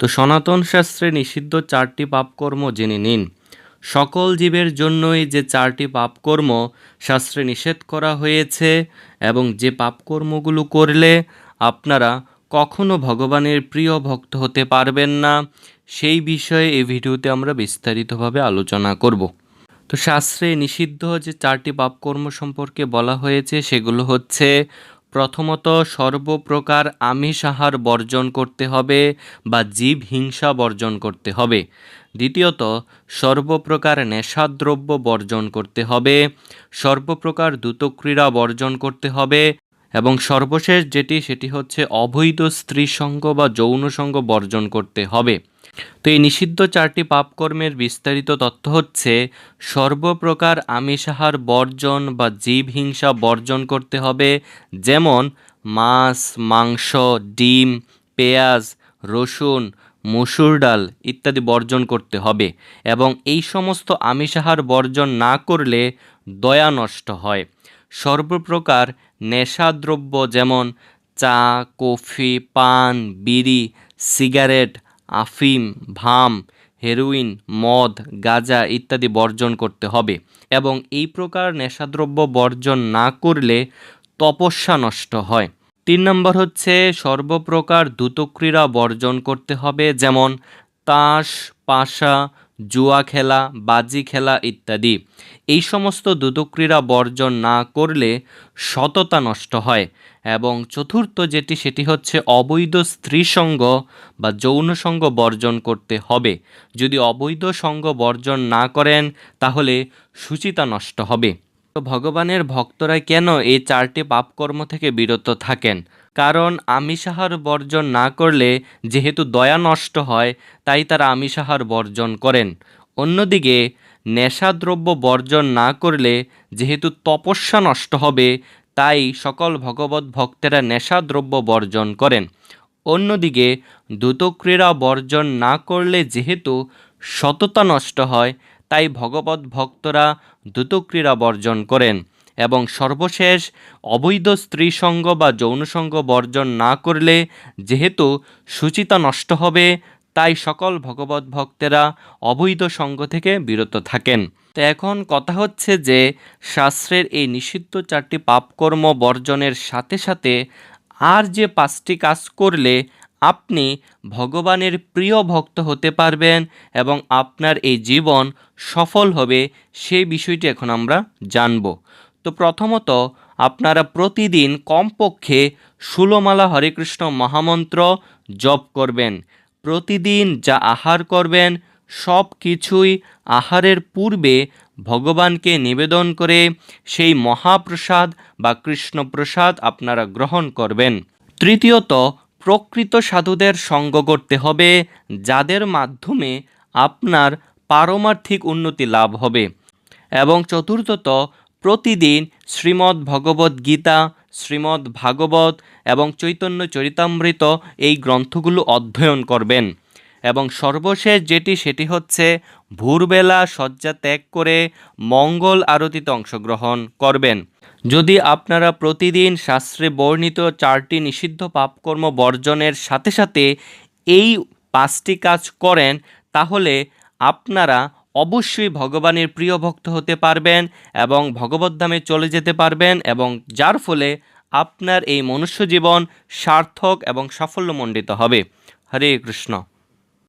তো সনাতন শাস্ত্রে নিষিদ্ধ চারটি পাপকর্ম জেনে নিন। সকল জীবের জন্যই যে চারটি পাপকর্ম শাস্ত্রে নিষেধ করা হয়েছে এবং যে পাপকর্মগুলো করলে আপনারা কখনো ভগবানের প্রিয় ভক্ত হতে পারবেন না, সেই বিষয়ে এই ভিডিওতে আমরা বিস্তারিতভাবে আলোচনা করব। তো শাস্ত্রে নিষিদ্ধ যে চারটি পাপকর্ম সম্পর্কে বলা হয়েছে সেগুলো হচ্ছে প্রথমত সর্বপ্রকার আমিষ আহার বর্জন করতে হবে বা জীব হিংসা বর্জন করতে হবে। দ্বিতীয়ত, সর্বপ্রকার নেশাদ্রব্য বর্জন করতে হবে। সর্বপ্রকার দ্রুতক্রীড়া বর্জন করতে হবে। এবং সর্বশেষ যেটি, সেটি হচ্ছে অবৈধ স্ত্রী সঙ্গ বা যৌন সঙ্গ বর্জন করতে হবে। তো এই নিষিদ্ধ চারটি পাপকর্মের বিস্তারিত তথ্য হচ্ছে, সর্বপ্রকার আমিষাহার বর্জন বা জীব হিংসা বর্জন করতে হবে, যেমন মাছ, মাংস, ডিম, পেঁয়াজ, রসুন, মসুর ডাল ইত্যাদি বর্জন করতে হবে এবং এই সমস্ত আমিষাহার বর্জন না করলে দয়া নষ্ট হয়। সর্বপ্রকার নেশাদ্রব্য যেমন চা, কফি, পান, বিড়ি, সিগারেট, আফিম, ভাম, হেরোইন, মদ, গাঁজা ইত্যাদি বর্জন করতে হবে এবং এই প্রকার নেশাদ্রব্য বর্জন না করলে তপস্যা নষ্ট হয়। তিন নম্বর হচ্ছে সর্বপ্রকার দ্রুতক্রীড়া বর্জন করতে হবে যেমন তাস, পাশা জুয়া খেলা, বাজি খেলা ইত্যাদি। এই সমস্ত দ্রুতক্রীড়া বর্জন না করলে সততা নষ্ট হয় এবং চতুর্থ যেটি, সেটি হচ্ছে অবৈধ স্ত্রী সঙ্গ বা যৌন সঙ্গ বর্জন করতে হবে। যদি অবৈধ সঙ্গ বর্জন না করেন, তাহলে সুচিতা নষ্ট হবে। তো ভগবানের ভক্তরা কেন এই চারটি পাপকর্ম থেকে বিরত থাকেন? কারণ আমিষাহার বর্জন না করলে যেহেতু দয়া নষ্ট হয়, তাই তারা আমিষাহার বর্জন করেন। অন্যদিকে, নেশাদ্রব্য বর্জন না করলে যেহেতু তপস্যা নষ্ট হবে, তাই সকল ভগবত ভক্তেরা নেশাদ্রব্য বর্জন করেন। অন্যদিকে, দ্রুতক্রীড়া বর্জন না করলে যেহেতু সততা নষ্ট হয়, তাই ভগবত ভক্তরা দ্রুতক্রীড়া বর্জন করেন। এবং সর্বশেষ অবৈধ স্ত্রী সঙ্গ বা যৌনসঙ্গ বর্জন না করলে যেহেতু সুচিতা নষ্ট হবে, তাই সকল ভগবত ভক্তেরা অবৈধ সঙ্গ থেকে বিরত থাকেন। তো এখন কথা হচ্ছে যে, শাস্ত্রের এই নিষিদ্ধ চারটি পাপকর্ম বর্জনের সাথে সাথে আর যে পাঁচটি কাজ করলে আপনি ভগবানের প্রিয় ভক্ত হতে পারবেন এবং আপনার এই জীবন সফল হবে, সেই বিষয়টি এখন আমরা জানব। তো প্রথমত আপনারা প্রতিদিন কমপক্ষে ষোলোমালা হরেকৃষ্ণ মহামন্ত্র জপ করবেন। প্রতিদিন যা আহার করবেন, সব কিছুই আহারের পূর্বে ভগবানকে নিবেদন করে সেই মহাপ্রসাদ বা কৃষ্ণপ্রসাদ আপনারা গ্রহণ করবেন। তৃতীয়ত, প্রকৃত সাধুদের সঙ্গ করতে হবে, যাদের মাধ্যমে আপনার পারমার্থিক উন্নতি লাভ হবে। এবং চতুর্থত প্রতিদিন শ্রীমদ্ ভগবত গীতা, শ্রীমদ্ ভাগবত এবং চৈতন্য চরিতামৃত এই গ্রন্থগুলো অধ্যয়ন করবেন। এবং সর্বশেষ যেটি, সেটি হচ্ছে ভোরবেলা শয্যা ত্যাগ করে মঙ্গল আরতিতে অংশগ্রহণ করবেন। যদি আপনারা প্রতিদিন শাস্ত্রে বর্ণিত চারটি নিষিদ্ধ পাপকর্ম বর্জনের সাথে সাথে এই পাঁচটি কাজ করেন, তাহলে আপনারা অবশ্যই ভগবানের প্রিয় ভক্ত হতে পারবেন এবং ভগবদ্ধামে চলে যেতে পারবেন এবং যার ফলে আপনার এই মনুষ্য জীবন সার্থক এবং সাফল্যমণ্ডিত হবে। হরে কৃষ্ণ।